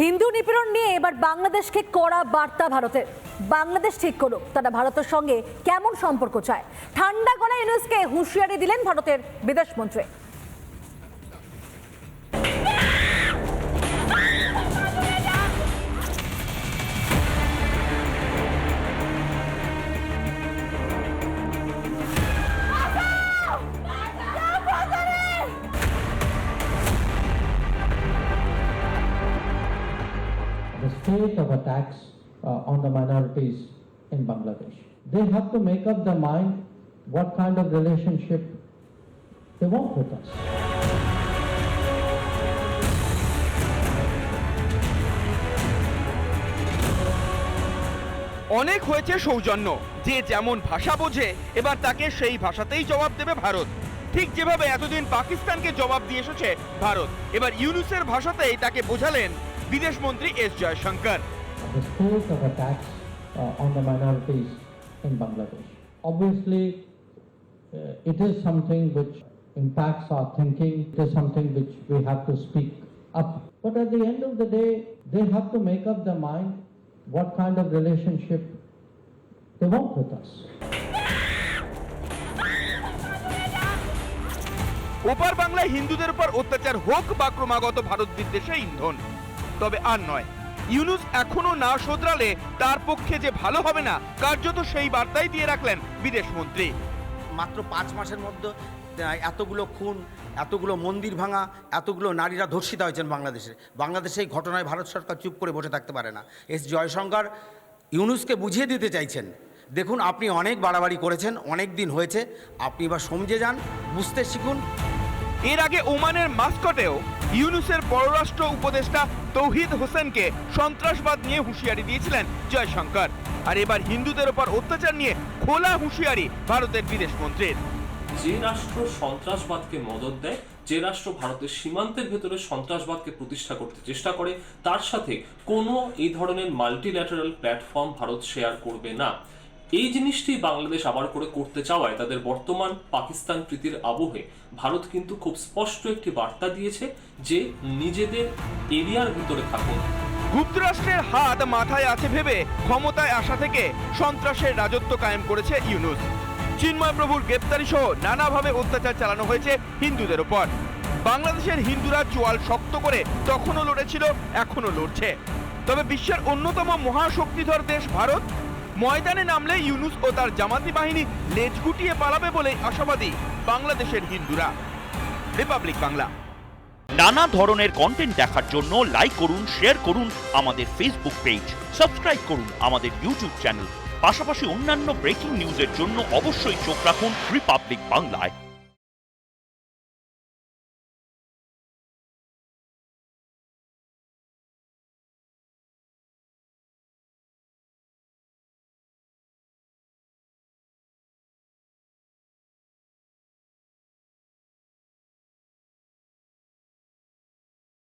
হিন্দু নিপীড়ন নিয়ে এবার বাংলাদেশকে কড়া বার্তা ভারতের। বাংলাদেশ ঠিক করো তারা ভারতের সঙ্গে কেমন সম্পর্ক চায়? ঠান্ডা গলায় ইউনুসকে হুঁশিয়ারি দিলেন ভারতের বিদেশ state of attacks uh, on the minorities in Bangladesh. They have to make up their mind what kind of relationship they want with us. অনেক হয়েছে সৌজন্য যে যেমন ভাষা বোঝে এবার তাকে সেই ভাষাতেই জবাব দেবে ভারত ঠিক যেভাবে এতদিন পাকিস্তানকে জবাব দিয়ে এসেছে ভারত এবার ইউনুসের ভাষাতেই তাকে বোঝালেন বিদেশ মন্ত্রী S Jaishankar uh, on the minorities in Bangladesh. Obviously, uh, it is something which impacts our thinking, it is something which we have to speak up. But at the end of the day, they have to make up their mind what kind of relationship they want with us. ওপার বাংলায় হিন্দুদের উপর অত্যাচার হোক বা ক্রমাগত ভারত বিদ্বেষে ইন্ধন তবে আর নয়। ইউনুস এখনও না শোধরালে তার পক্ষে যে ভালো হবে না, কার্যত সেই বার্তাই দিয়ে রাখলেন বিদেশ মন্ত্রী। মাত্র পাঁচ মাসের মধ্যে এতগুলো খুন, এতগুলো মন্দির ভাঙা, এতগুলো নারীরা ধর্ষিত হয়েছেন বাংলাদেশে। বাংলাদেশে এই ঘটনায় ভারত সরকার চুপ করে বসে থাকতে পারে না। এস জয়শঙ্কর ইউনুসকে বুঝিয়ে দিতে চাইছেন, দেখুন, আপনি অনেক বাড়াবাড়ি করেছেন, অনেক দিন হয়েছে, আপনি এবার সমঝে যান, বুঝতে শিখুন। এর আগে ওমানের মাস্কটেও ইউনুসের পররাষ্ট্র উপদেষ্টা তৌহিদ হোসেনকে সন্ত্রাসবাদ নিয়ে হুঁশিয়ারি দিয়েছিলেন জয়শঙ্কর। আর এবার হিন্দুদের ওপর অত্যাচার নিয়ে খোলা হুঁশিয়ারি ভারতের বিদেশ মন্ত্রীর। যে রাষ্ট্র সন্ত্রাসবাদকে মদত দেয়, যে রাষ্ট্র ভারতের সীমান্তের ভেতরে সন্ত্রাসবাদকে প্রতিষ্ঠা করতে চেষ্টা করে, তার সাথে কোনো এই ধরনের মাল্টিল্যাটারাল প্ল্যাটফর্ম ভারত শেয়ার করবে না। এই জিনিসটি বাংলাদেশ আবার করে করতে চাওয়ায় তাদের বর্তমান পাকিস্তান প্রীতির আবহে ভারত কিন্তু খুব স্পষ্ট একটি বার্তা দিয়েছে যে নিজেদের এরিয়ার ভিতরে থাকুন। গুপ্তরাষ্ট্রের হাত মাথায় আছে ভেবে ক্ষমতায় আসা থেকে সন্ত্রাসের রাজত্ব কায়েম করেছে ইউনুস। চিন্ময় প্রভুর গ্রেপ্তারি সহ নানাভাবে অত্যাচার চালানো হয়েছে হিন্দুদের ওপর। বাংলাদেশের হিন্দুরা চোয়াল শক্ত করে তখনও লড়েছিল এখনও লড়ছে। তবে বিশ্বের অন্যতম মহাশক্তিধর দেশ ভারত ময়দানে নামলে ইউনুস ও তার জামাতি বাহিনী লেজ গুটিয়ে পালাবে বলে আশাবাদী বাংলাদেশের হিন্দুরা। রিপাবলিক বাংলা। নানা ধরনের কন্টেন্ট দেখার জন্য লাইক করুন শেয়ার করুন আমাদের ফেসবুক পেজ সাবস্ক্রাইব করুন আমাদের ইউটিউব চ্যানেল পাশাপাশি অন্যান্য ব্রেকিং নিউজের জন্য অবশ্যই চোখ রাখুন রিপাবলিক বাংলায়